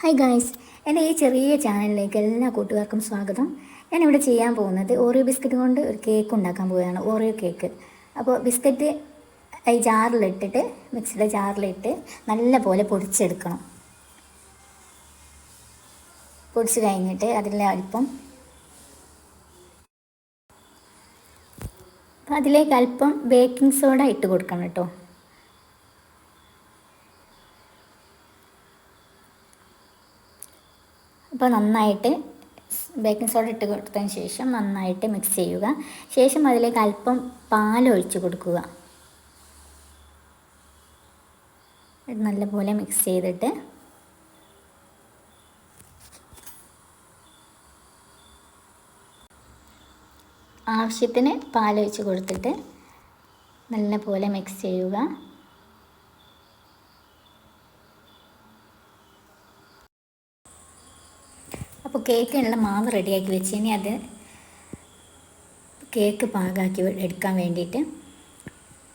Hi guys എന്റെ ഈ ചെറിയ ചാനലിലേക്ക് എല്ലാ കൂട്ടുകാർക്കും സ്വാഗതം. ഞാനിവിടെ ചെയ്യാൻ പോകുന്നത് ഓറിയോ ബിസ്ക്കറ്റ് കൊണ്ട് ഒരു കേക്ക് ഉണ്ടാക്കാൻ പോവുകയാണ് ഓറിയോ കേക്ക് അപ്പോൾ ബിസ്ക്കറ്റ് ഈ ജാറിലിട്ടിട്ട് മിക്സിയുടെ ജാറിലിട്ട് നല്ല പോലെ പൊടിച്ചെടുക്കണം. പൊടിച്ച് കഴിഞ്ഞിട്ട് അതിൽ അല്പം അപ്പം അതിലേക്ക് അല്പം ബേക്കിംഗ് സോഡ ഇട്ട് കൊടുക്കണം കേട്ടോ. അപ്പോൾ നന്നായിട്ട് ബേക്കിംഗ് സോഡ ഇട്ട് കൊടുത്തതിന് ശേഷം നന്നായിട്ട് മിക്സ് ചെയ്യുക. ശേഷം അതിലേക്ക് അല്പം പാലൊഴിച്ച് കൊടുക്കുക. നല്ലപോലെ മിക്സ് ചെയ്തിട്ട് ആവശ്യത്തിന് പാലൊഴിച്ച് കൊടുത്തിട്ട് നല്ലപോലെ മിക്സ് ചെയ്യുക. അപ്പോൾ കേക്കിനുള്ള മാവ് റെഡിയാക്കി വെച്ച്. ഇനി അത് കേക്ക് പാകാക്കി എടുക്കാൻ വേണ്ടിയിട്ട്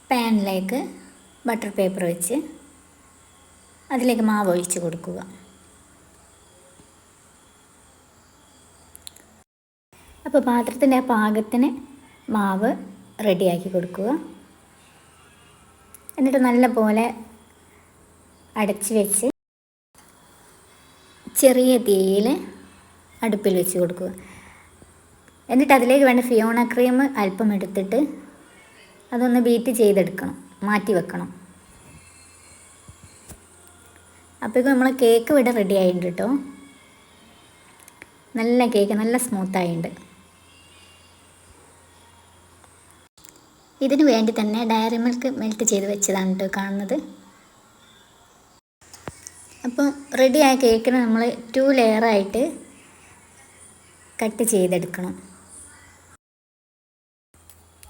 പാനിലേക്ക് ബട്ടർ പേപ്പർ വെച്ച് അതിലേക്ക് മാവ് ഒഴിച്ച് കൊടുക്കുക. അപ്പോൾ പാത്രത്തിന്റെ ആ പാകത്തിന് മാവ് റെഡിയാക്കി കൊടുക്കുക. എന്നിട്ട് നല്ല പോലെ അടച്ച് വെച്ച് ചെറിയ തീയിൽ അടുപ്പിൽ വെച്ച് കൊടുക്കുക. എന്നിട്ട് അതിലേക്ക് വേണ്ട ഫിയോണ ക്രീം അല്പം എടുത്തിട്ട് അതൊന്ന് ബീറ്റ് ചെയ്തെടുക്കണം. മാറ്റി വെക്കണം. അപ്പോഴേക്കും നമ്മൾ കേക്ക് ഇവിടെ റെഡി ആയിട്ടുണ്ട് കേട്ടോ. നല്ല കേക്ക് നല്ല സ്മൂത്തായിട്ടുണ്ട് ഇതിനു വേണ്ടി തന്നെ ഡയറി മിൽക്ക് മെൽറ്റ് ചെയ്ത് വെച്ചതാണ് കേട്ടോ കാണുന്നത്. അപ്പോൾ റെഡിയായ കേക്കിന് നമ്മൾ ടു ലെയറായിട്ട് കട്ട് ചെയ്തെടുക്കണം.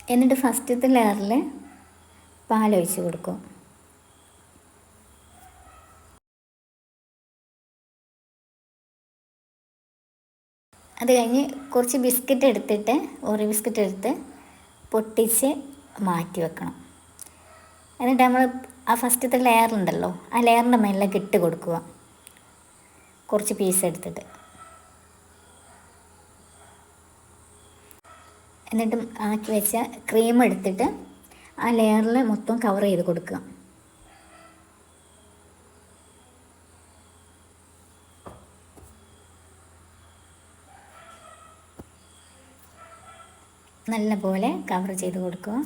എന്നിട്ട് ഫസ്റ്റത്തെ ലെയറിൽ പാലൊഴിച്ച് കൊടുക്കും. അത് കഴിഞ്ഞ് കുറച്ച് ബിസ്ക്കറ്റ് എടുത്തിട്ട് ഓറി ബിസ്ക്കറ്റ് എടുത്ത് പൊട്ടിച്ച് മാറ്റി വെക്കണം. എന്നിട്ട് നമ്മൾ ആ ഫസ്റ്റത്തെ ലെയറുണ്ടല്ലോ ആ ലെയറിന്റെ മേളിലേക്ക് ഇട്ട് കൊടുക്കുക. കുറച്ച് പീസ് എടുത്തിട്ട്. എന്നിട്ട് ആക്കി വെച്ച ക്രീം എടുത്തിട്ട് ആ ലെയറിൽ മൊത്തം കവർ ചെയ്ത് കൊടുക്കുക. നല്ല പോലെ കവർ ചെയ്ത് കൊടുക്കുക.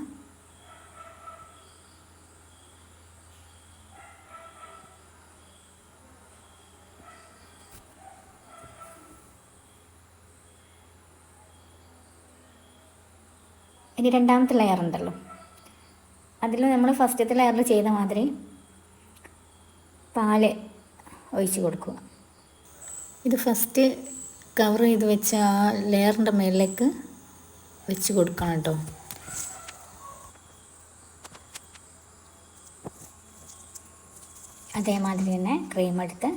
ഇനി രണ്ടാമത്തെ ലെയർ ഉണ്ടല്ലോ. അതിൽ നമ്മൾ ഫസ്റ്റത്തെ ലെയറിൽ ചെയ്ത മാതിരി പാൽ ഒഴിച്ച് കൊടുക്കുക. ഇത് ഫസ്റ്റ് കവർ ചെയ്ത് വെച്ച ആ ലെയറിന്റെ മേളിലേക്ക് വെച്ച് കൊടുക്കണം കേട്ടോ. അതേമാതിരി തന്നെ ക്രീം എടുത്ത്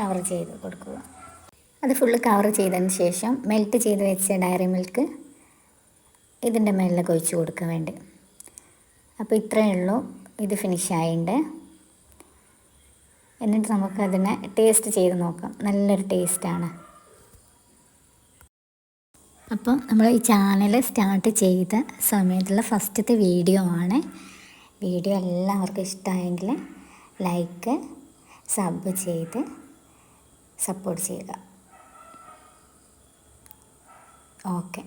കവർ ചെയ്ത് കൊടുക്കുക. അത് ഫുള്ള് കവർ ചെയ്തതിന് ശേഷം മെൽറ്റ് ചെയ്ത് വെച്ച ഡയറി മിൽക്ക് ഇതിന്റെ മേളിലേക്ക് ഒഴിച്ച് കൊടുക്കാൻ വേണ്ടി. അപ്പോൾ ഇത്രയേ ഉള്ളൂ. ഇത് ഫിനിഷ് ആയിട്ടുണ്ട് എന്നിട്ട് നമുക്കതിനെ ടേസ്റ്റ് ചെയ്ത് നോക്കാം. നല്ലൊരു ടേസ്റ്റാണ് അപ്പോൾ നമ്മൾ ഈ ചാനൽ സ്റ്റാർട്ട് ചെയ്ത സമയത്തുള്ള ഫസ്റ്റത്തെ വീഡിയോ ആണ്. വീഡിയോ എല്ലാവർക്കും ഇഷ്ടമായെങ്കിൽ ലൈക്ക് സബ് ചെയ്ത് സപ്പോർട്ട് ചെയ്യുക. ഓക്കെ